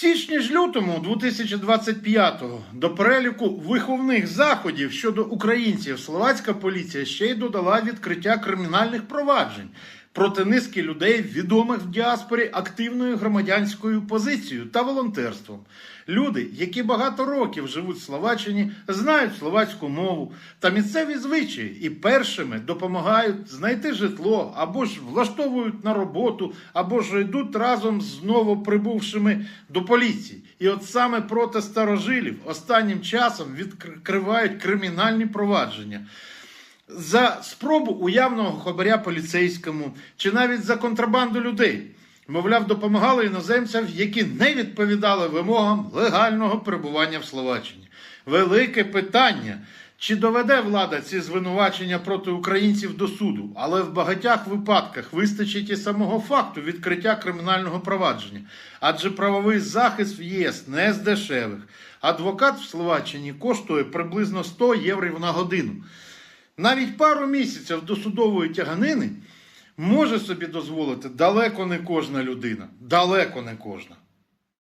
січні ж лютому 2025-го до переліку виховних заходів щодо українців. Словацька поліція ще й додала відкриття кримінальних проваджень проти низки людей, відомих в діаспорі активною громадянською позицією та волонтерством. Люди, які багато років живуть в Словаччині, знають словацьку мову та місцеві звичаї і першими допомагають знайти житло або ж влаштовують на роботу, або ж йдуть разом з новоприбувшими до поліції. І от саме проти старожилів останнім часом відкривають кримінальні провадження за спробу уявного хабаря поліцейському чи навіть за контрабанду людей. Мовляв, допомагали іноземцям, які не відповідали вимогам легального перебування в Словаччині. Велике питання. Чи доведе влада ці звинувачення проти українців до суду, але в багатьох випадках вистачить і самого факту відкриття кримінального провадження, адже правовий захист в ЄС не з дешевих. Адвокат в Словаччині коштує приблизно 100 євро на годину. Навіть пару місяців до судової тяганини може собі дозволити далеко не кожна людина. Далеко не кожна.